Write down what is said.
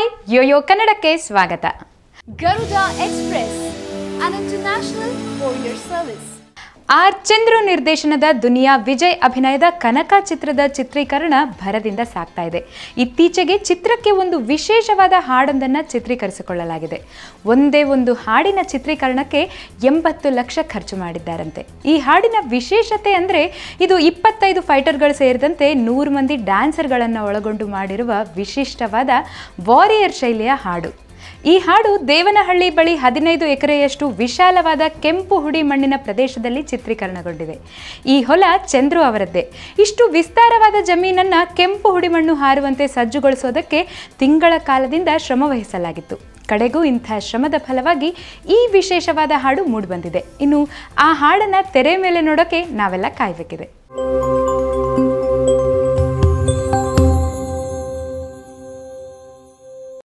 Hi YoYo ಕನ್ನಡಕ್ಕೆ ಸ್ವಾಗತ Garuda express an international four year service R Chandru ನಿರ್ದೇಶನದ ದುನಿಯಾ ವಿಜಯ್ ಅಭಿನಯದ ಕನಕ ಚಿತ್ರದ ಚಿತ್ರೀಕರಣ ಭರದಿಂದ ಸಾಗ್ತಾ ಇದೆ. ಇತ್ತೀಚೆಗೆ ಚಿತ್ರಕ್ಕೆ ಒಂದು ವಿಶೇಷವಾದ ಹಾಡೊಂದನ್ನು ಚಿತ್ರೀಕರಿಸಿಕೊಳ್ಳಲಾಗಿದೆ. ಒಂದೇ ಒಂದು ಹಾಡಿನ ಚಿತ್ರೀಕರಣಕ್ಕೆ ಎಂಬತ್ತು ಲಕ್ಷ ಖರ್ಚು ಮಾಡಿದ್ದಾರಂತೆ. ಈ ಹಾಡಿನ ವಿಶೇಷತೆ ಅಂದರೆ ಇದು ಇಪ್ಪತ್ತೈದು ಫೈಟರ್ಗಳು ಸೇರಿದಂತೆ ನೂರು ಮಂದಿ ಡ್ಯಾನ್ಸರ್ಗಳನ್ನು ಒಳಗೊಂಡು ಮಾಡಿರುವ ವಿಶಿಷ್ಟವಾದ ವಾರಿಯರ್ ಶೈಲಿಯ ಹಾಡು. ಈ ಹಾಡು ದೇವನಹಳ್ಳಿ ಬಳಿ ಹದಿನೈದು ಎಕರೆಯಷ್ಟು ವಿಶಾಲವಾದ ಕೆಂಪು ಹುಡಿ ಮಣ್ಣಿನ ಪ್ರದೇಶದಲ್ಲಿ ಚಿತ್ರೀಕರಣಗೊಂಡಿದೆ ಈ ಹೊಲ ಚಂದ್ರು ಅವರದ್ದೇ. ಇಷ್ಟು ವಿಸ್ತಾರವಾದ ಜಮೀನನ್ನು ಕೆಂಪು ಹುಡಿ ಮಣ್ಣು ಹಾರುವಂತೆ ಸಜ್ಜುಗೊಳಿಸೋದಕ್ಕೆ ತಿಂಗಳ ಕಾಲದಿಂದ ಶ್ರಮವಹಿಸಲಾಗಿತ್ತು. ಕಡೆಗೂ ಇಂಥ ಶ್ರಮದ ಫಲವಾಗಿ ಈ ವಿಶೇಷವಾದ ಹಾಡು ಮೂಡಿಬಂದಿದೆ. ಇನ್ನು ಆ ಹಾಡನ್ನು ತೆರೆ ಮೇಲೆ ನೋಡೋಕ್ಕೆ ನಾವೆಲ್ಲ ಕಾಯ್ಬೇಕಿದೆ.